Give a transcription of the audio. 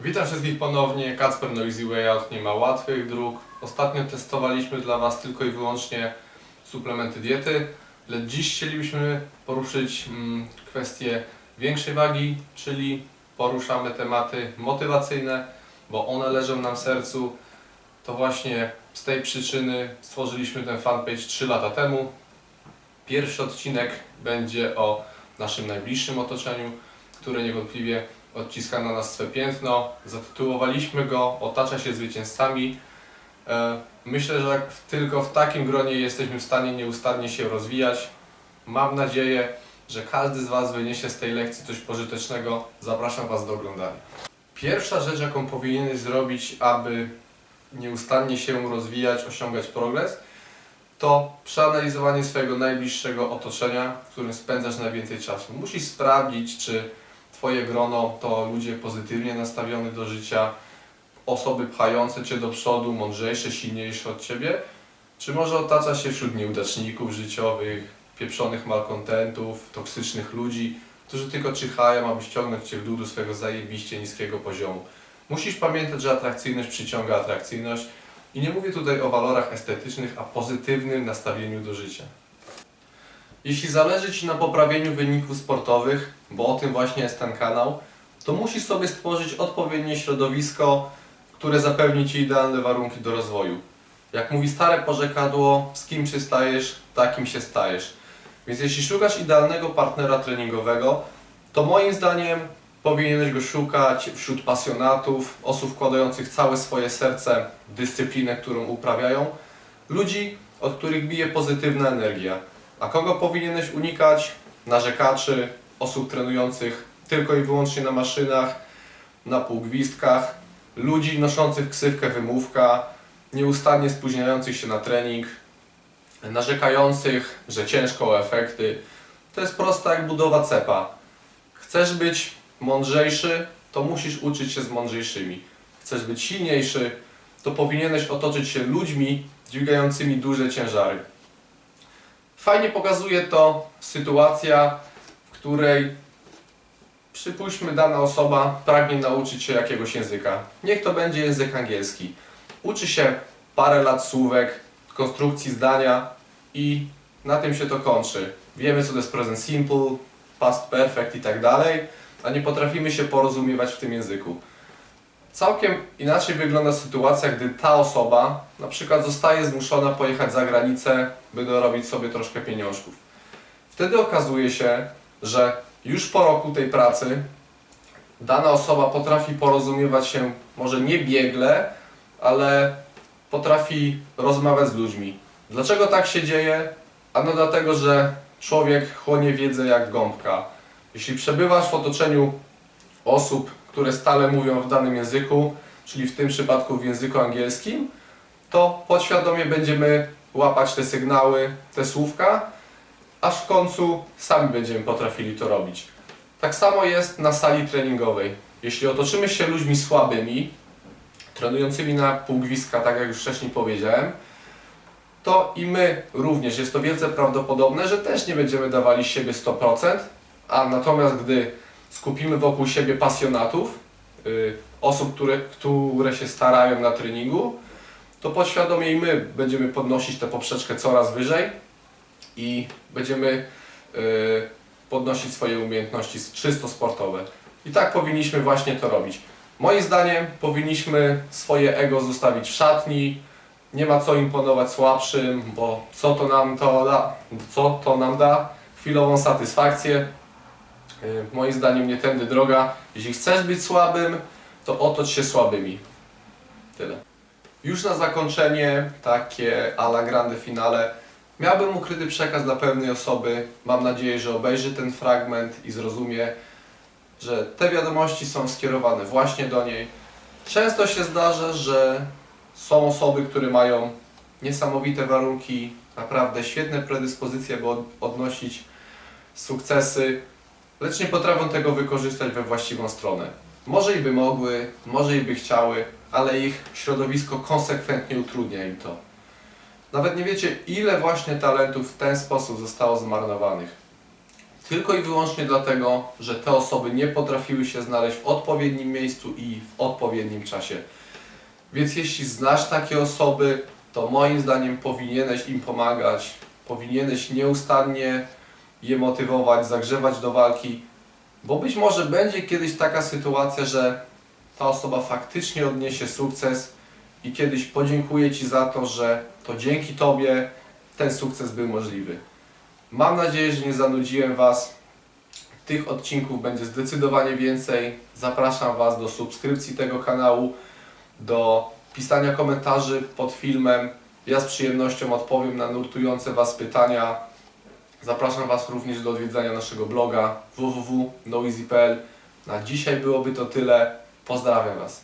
Witam wszystkich ponownie. Kacper Noisy Way Out nie ma łatwych dróg. Ostatnio testowaliśmy dla Was tylko i wyłącznie suplementy diety, lecz dziś chcielibyśmy poruszyć mm, kwestię większej wagi, czyli poruszamy tematy motywacyjne, bo one leżą nam w sercu. To właśnie z tej przyczyny stworzyliśmy ten fanpage 3 lata temu. Pierwszy odcinek będzie o naszym najbliższym otoczeniu, które niewątpliwie odciska na nas swe piętno. Zatytułowaliśmy go Otacza się zwycięzcami. E, Myślę, że w- tylko w takim gronie jesteśmy w stanie nieustannie się rozwijać. Mam nadzieję, że każdy z Was wyniesie z tej lekcji coś pożytecznego. Zapraszam Was do oglądania. Pierwsza rzecz, jaką powinieneś zrobić, aby nieustannie się rozwijać, osiągać progres, to przeanalizowanie swojego najbliższego otoczenia, w którym spędzasz najwięcej czasu. Musisz sprawdzić, czy Twoje grono to ludzie pozytywnie nastawione do życia, osoby pchające Cię do przodu, mądrzejsze, silniejsze od Ciebie, czy może otacza się wśród nieudaczników życiowych, pieprzonych malkontentów, toksycznych ludzi, którzy tylko czyhają, aby ściągnąć Cię w dół do swojego zajebiście niskiego poziomu. Musisz pamiętać, że atrakcyjność przyciąga atrakcyjność i nie mówię tutaj o walorach estetycznych, a pozytywnym nastawieniu do życia. Jeśli zależy Ci na poprawieniu wyników sportowych, bo o tym właśnie jest ten kanał, to musisz sobie stworzyć odpowiednie środowisko, które zapewni Ci idealne warunki do rozwoju. Jak mówi stare porzekadło, z kim przystajesz, takim się stajesz. Więc jeśli szukasz idealnego partnera treningowego, to moim zdaniem powinieneś go szukać wśród pasjonatów, osób wkładających całe swoje serce w dyscyplinę, którą uprawiają, ludzi, od których bije pozytywna energia. A kogo powinieneś unikać? Narzekaczy, osób trenujących tylko i wyłącznie na maszynach, na półgwistkach, ludzi noszących ksywkę wymówka, nieustannie spóźniających się na trening, narzekających, że ciężko o efekty. To jest prosta jak budowa cepa. Chcesz być mądrzejszy, to musisz uczyć się z mądrzejszymi. Chcesz być silniejszy, to powinieneś otoczyć się ludźmi dźwigającymi duże ciężary. Fajnie pokazuje to sytuacja, w której przypuśćmy dana osoba pragnie nauczyć się jakiegoś języka. Niech to będzie język angielski. Uczy się parę lat słówek, konstrukcji zdania i na tym się to kończy. Wiemy co to jest present simple, past perfect i tak dalej, a nie potrafimy się porozumiewać w tym języku. Całkiem inaczej wygląda sytuacja, gdy ta osoba na przykład zostaje zmuszona pojechać za granicę, by dorobić sobie troszkę pieniążków. Wtedy okazuje się, że już po roku tej pracy dana osoba potrafi porozumiewać się może nie biegle, ale potrafi rozmawiać z ludźmi. Dlaczego tak się dzieje? Ano dlatego, że człowiek chłonie wiedzę jak gąbka. Jeśli przebywasz w otoczeniu osób, które stale mówią w danym języku, czyli w tym przypadku w języku angielskim, to podświadomie będziemy łapać te sygnały, te słówka, aż w końcu sami będziemy potrafili to robić. Tak samo jest na sali treningowej. Jeśli otoczymy się ludźmi słabymi, trenującymi na półgwiska, tak jak już wcześniej powiedziałem, to i my również jest to wielce prawdopodobne, że też nie będziemy dawali siebie 100%, a natomiast gdy skupimy wokół siebie pasjonatów, y, osób, które, które się starają na treningu, to podświadomie i my będziemy podnosić tę poprzeczkę coraz wyżej i będziemy y, podnosić swoje umiejętności czysto sportowe. I tak powinniśmy właśnie to robić. Moim zdaniem powinniśmy swoje ego zostawić w szatni. Nie ma co imponować słabszym, bo co to nam to da? Co to nam da? Chwilową satysfakcję. Y, Moim zdaniem nie tędy droga. Jeśli chcesz być słabym, to otocz się słabymi. Tyle. Już na zakończenie, takie a la grande finale, miałbym ukryty przekaz dla pewnej osoby. Mam nadzieję, że obejrzy ten fragment i zrozumie, że te wiadomości są skierowane właśnie do niej. Często się zdarza, że są osoby, które mają niesamowite warunki, naprawdę świetne predyspozycje, by od- odnosić sukcesy, lecz nie potrafią tego wykorzystać we właściwą stronę. Może i by mogły, może i by chciały, ale ich środowisko konsekwentnie utrudnia im to. Nawet nie wiecie, ile właśnie talentów w ten sposób zostało zmarnowanych. tylko i wyłącznie dlatego, że te osoby nie potrafiły się znaleźć w odpowiednim miejscu i w odpowiednim czasie. Więc jeśli znasz takie osoby, to moim zdaniem powinieneś im pomagać, powinieneś nieustannie je motywować, zagrzewać do walki, bo być może będzie kiedyś taka sytuacja, że ta osoba faktycznie odniesie sukces i kiedyś podziękuję Ci za to, że to dzięki Tobie ten sukces był możliwy. Mam nadzieję, że nie zanudziłem Was. Tych odcinków będzie zdecydowanie więcej. Zapraszam Was do subskrypcji tego kanału, do pisania komentarzy pod filmem. Ja z przyjemnością odpowiem na nurtujące Was pytania. Zapraszam Was również do odwiedzania naszego bloga www.noeasy.pl. Na dzisiaj byłoby to tyle. Pozdrawiam Was.